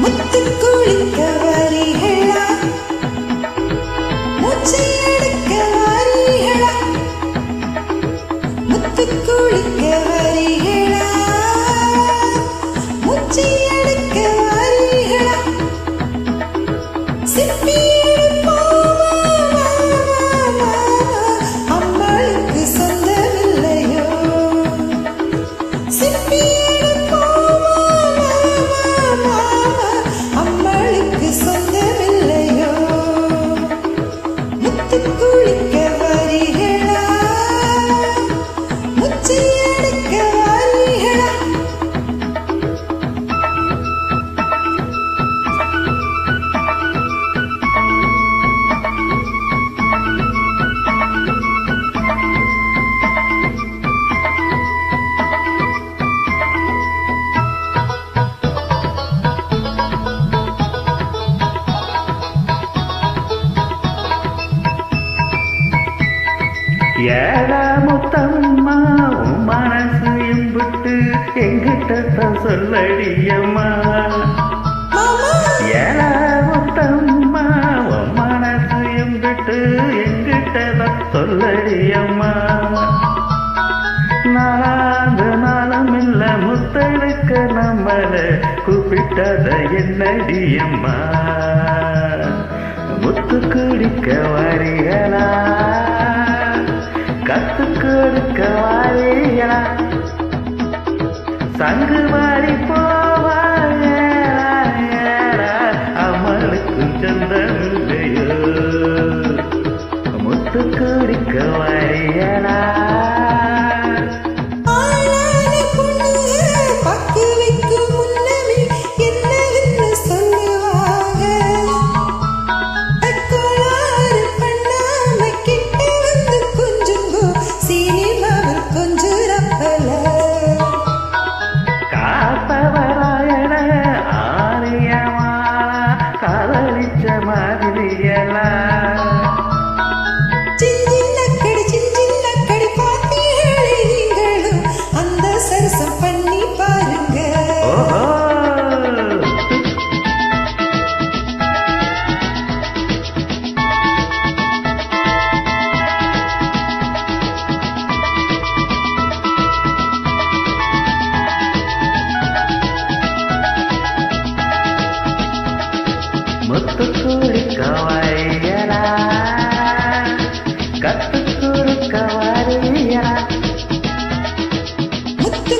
முத்து குளிக்க வருகிற ஏழாமுத்தம்மா உன் மனசு இம்புட்டு எங்கிட்ட சொல்லடியம்மா. ஏழாமுத்தம்மா உன் மனசு இம்புட்டு எங்கிட்ட சொல்லடியம்மா. நாளாந்த நாளமில்ல முத்தெடுக்க நம்மள கூப்பிட்டத என்னடியம்மா. முத்து குடிக்க வரியலா சங்கு வாரி போ மாதிரிய வழியரா கத்து குறுக்க வரியரா முத்து